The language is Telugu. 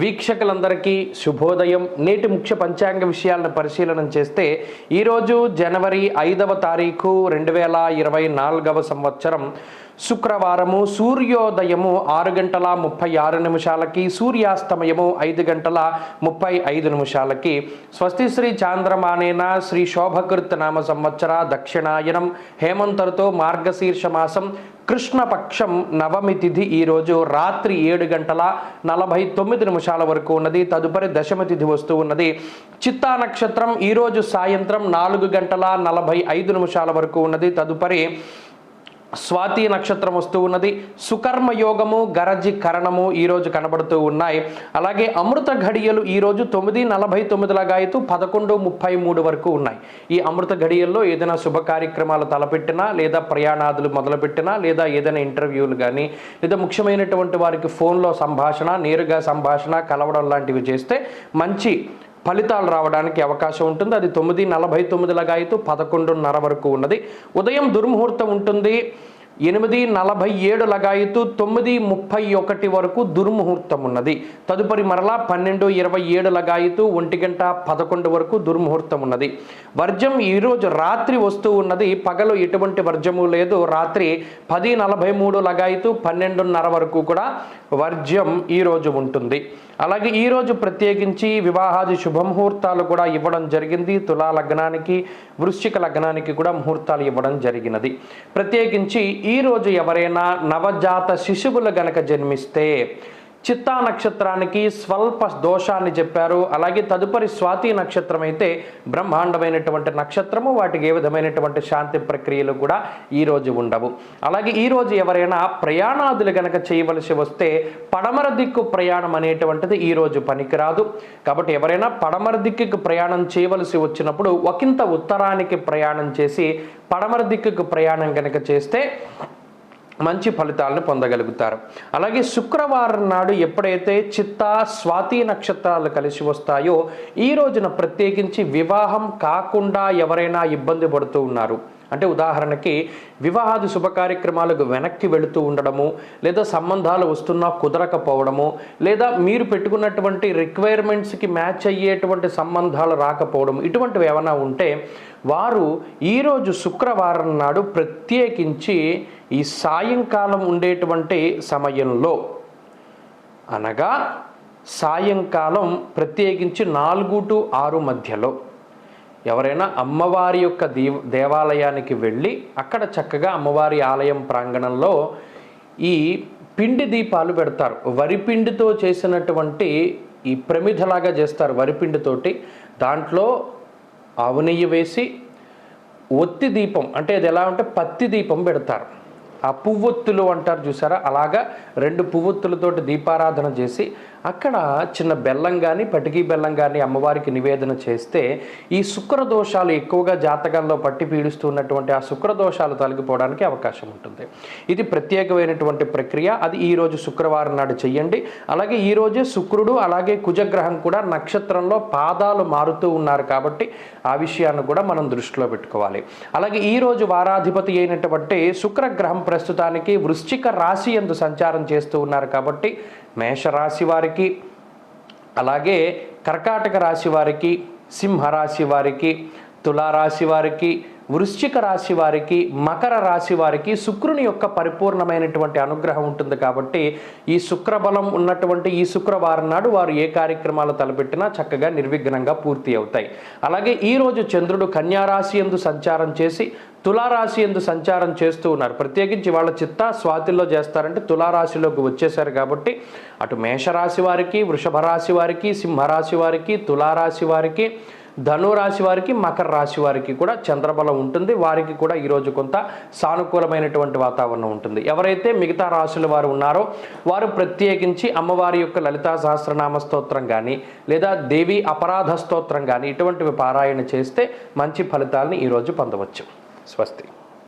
వీక్షకులందరికీ శుభోదయం. నేటి ముఖ్య పంచాంగ విషయాలను పరిశీలన చేస్తే ఈరోజు జనవరి ఐదవ తారీఖు రెండు వేల ఇరవై నాలుగవ సంవత్సరం. శుక్రవారము సూర్యోదయము ఆరు గంటల ముప్పై ఆరు నిమిషాలకి సూర్యాస్తమయము ఐదు గంటల ముప్పై ఐదు నిమిషాలకి. స్వస్తి శ్రీ చాంద్రమానేన శ్రీ శోభకృత్ నామ సంవత్సర దక్షిణాయనం. హేమంతరుతో మార్గశీర్ష మాసం. కృష్ణపక్షం నవమి తిథి ఈరోజు రాత్రి ఏడు గంటల నలభై తొమ్మిది నిమిషాల వరకు ఉన్నది. తదుపరి దశమి తిథి వస్తూ ఉన్నది. చిత్తా నక్షత్రం ఈరోజు సాయంత్రం నాలుగు గంటల నలభై ఐదు నిమిషాల వరకు ఉన్నది. తదుపరి స్వాతి నక్షత్రం వస్తూ ఉన్నది. సుకర్మ యోగము గరజి కరణము ఈరోజు కనబడుతూ ఉన్నాయి. అలాగే అమృత ఘడియలు ఈరోజు తొమ్మిది నలభై తొమ్మిదిలాగా అయితే పదకొండు ముప్పై మూడు వరకు ఉన్నాయి. ఈ అమృత ఘడియల్లో ఏదైనా శుభ కార్యక్రమాలు తలపెట్టినా లేదా ప్రయాణాదులు మొదలుపెట్టినా లేదా ఏదైనా ఇంటర్వ్యూలు కానీ లేదా ముఖ్యమైనటువంటి వారికి ఫోన్లో సంభాషణ నేరుగా సంభాషణ కలవడం లాంటివి చేస్తే మంచి ఫలితాలు రావడానికి అవకాశం ఉంటుంది. అది తొమ్మిది నలభై తొమ్మిదిలాగా అయితే పదకొండున్నర వరకు ఉన్నది. ఉదయం దుర్ముహూర్తం ఉంటుంది. ఎనిమిది నలభై ఏడు లగాయితు తొమ్మిది ముప్పై ఒకటి వరకు దుర్ముహూర్తం ఉన్నది. తదుపరి మరలా పన్నెండు ఇరవై ఏడు లగాయితు ఒంటి గంట పదకొండు వరకు దుర్ముహూర్తం ఉన్నది. వర్జం ఈరోజు రాత్రి వస్తూ ఉన్నది. పగలు ఎటువంటి వర్జము లేదు. రాత్రి పది నలభై మూడు లగాయితు పన్నెండున్నర వరకు కూడా వర్జ్యం ఈరోజు ఉంటుంది. అలాగే ఈరోజు ప్రత్యేకించి వివాహాది శుభముహూర్తాలు కూడా ఇవ్వడం జరిగింది. తులా లగ్నానికి వృశ్చిక లగ్నానికి కూడా ముహూర్తాలు ఇవ్వడం జరిగినది. ప్రత్యేకించి ఈరోజు ఎవరైనా నవజాత శిశువులు గనక జన్మిస్తే చిత్తా నక్షత్రానికి స్వల్ప దోషాన్ని చెప్పారు. అలాగే తదుపరి స్వాతి నక్షత్రం అయితే బ్రహ్మాండమైనటువంటి నక్షత్రము వాటికి ఏ విధమైనటువంటి శాంతి ప్రక్రియలు కూడా ఈరోజు ఉండవు. అలాగే ఈరోజు ఎవరైనా ప్రయాణాదులు గనక చేయవలసి వస్తే పడమర దిక్కు ప్రయాణం అనేటువంటిది ఈరోజు పనికిరాదు. కాబట్టి ఎవరైనా పడమర దిక్కుకు ప్రయాణం చేయవలసి వచ్చినప్పుడు ఒకంత ఉత్తరానికి ప్రయాణం చేసి పడమర దిక్కుకు ప్రయాణం కనుక చేస్తే మంచి ఫలితాలను పొందగలుగుతారు. అలాగే శుక్రవారం నాడు ఎప్పుడైతే చిత్త స్వాతి నక్షత్రాలు కలిసి వస్తాయో ఈ రోజున ప్రత్యేకించి వివాహం కాకుండా ఎవరైనా ఇబ్బంది పడుతూ ఉన్నారు. అంటే ఉదాహరణకి వివాహాది శుభ కార్యక్రమాలకు వెనక్కి వెళుతూ ఉండడము లేదా సంబంధాలు వస్తున్నా కుదరకపోవడము లేదా మీరు పెట్టుకున్నటువంటి రిక్వైర్మెంట్స్కి మ్యాచ్ అయ్యేటువంటి సంబంధాలు రాకపోవడం ఇటువంటివి ఏమైనా ఉంటే వారు ఈరోజు శుక్రవారం నాడు ప్రత్యేకించి ఈ సాయంకాలం ఉండేటువంటి సమయంలో అనగా సాయంకాలం ప్రత్యేకించి నాలుగు టు ఆరు మధ్యలో ఎవరైనా అమ్మవారి యొక్క దీ దేవాలయానికి వెళ్ళి అక్కడ చక్కగా అమ్మవారి ఆలయం ప్రాంగణంలో ఈ పిండి దీపాలు పెడతారు. వరిపిండితో చేసినటువంటి ఈ ప్రమిదలాగా చేస్తారు వరిపిండితోటి దాంట్లో ఆవు నెయ్యి వేసి ఒత్తి దీపం అంటే అది ఎలా ఉంటే పత్తి దీపం పెడతారు. ఆ పువ్వొత్తులు అంటారు చూసారా? అలాగా రెండు పువ్వొత్తులతోటి దీపారాధన చేసి అక్కడ చిన్న బెల్లం కానీ పటికీ బెల్లం కానీ అమ్మవారికి నివేదన చేస్తే ఈ శుక్ర దోషాలు ఎక్కువగా జాతకంలో పట్టి పీడిస్తున్నటువంటి ఆ శుక్ర దోషాలు తొలగిపోవడానికి అవకాశం ఉంటుంది. ఇది ప్రత్యేకమైనటువంటి ప్రక్రియ. అది ఈరోజు శుక్రవారం నాడు చెయ్యండి. అలాగే ఈరోజే శుక్రుడు అలాగే కుజగ్రహం కూడా నక్షత్రంలో పాదాలు మారుతూ ఉన్నారు కాబట్టి ఆ విషయాన్ని కూడా మనం దృష్టిలో పెట్టుకోవాలి. అలాగే ఈరోజు వారాధిపతి అయినటువంటి శుక్రగ్రహం ప్రస్తుతానికి వృశ్చిక రాశి ఎందు సంచారం చేస్తూ ఉన్నారు కాబట్టి మేషరాశి వారికి అలాగే కర్కాటక రాశి వారికి సింహరాశి వారికి తులారాశి వారికి వృశ్చిక రాశి వారికి మకర రాశి వారికి శుక్రుని యొక్క పరిపూర్ణమైనటువంటి అనుగ్రహం ఉంటుంది కాబట్టి ఈ శుక్రబలం ఉన్నటువంటి ఈ శుక్రవారం నాడు వారు ఏ కార్యక్రమాలు తలపెట్టినా చక్కగా నిర్విఘ్నంగా పూర్తి అవుతాయి. అలాగే ఈరోజు చంద్రుడు కన్యారాశి ఎందు సంచారం చేసి తులారాశి ఎందు సంచారం చేస్తూ ఉన్నారు. ప్రత్యేకించి వాళ్ళ చిత్త స్వాతిలో చేస్తారంటే తులారాశిలోకి వచ్చేసారు కాబట్టి అటు మేషరాశి వారికి వృషభ రాశి వారికి సింహరాశి వారికి తులారాశి వారికి ధనురాశి వారికి మకర రాశి వారికి కూడా చంద్రబలం ఉంటుంది. వారికి కూడా ఈరోజు కొంత సానుకూలమైనటువంటి వాతావరణం ఉంటుంది. ఎవరైతే మిగతా రాశుల వారు ఉన్నారో వారు ప్రత్యేకించి అమ్మవారి యొక్క లలితా సహస్రనామ స్తోత్రం కానీ లేదా దేవి అపరాధ స్తోత్రం కానీ ఇటువంటివి పారాయణ చేస్తే మంచి ఫలితాలని ఈరోజు పొందవచ్చు. స్వస్తి.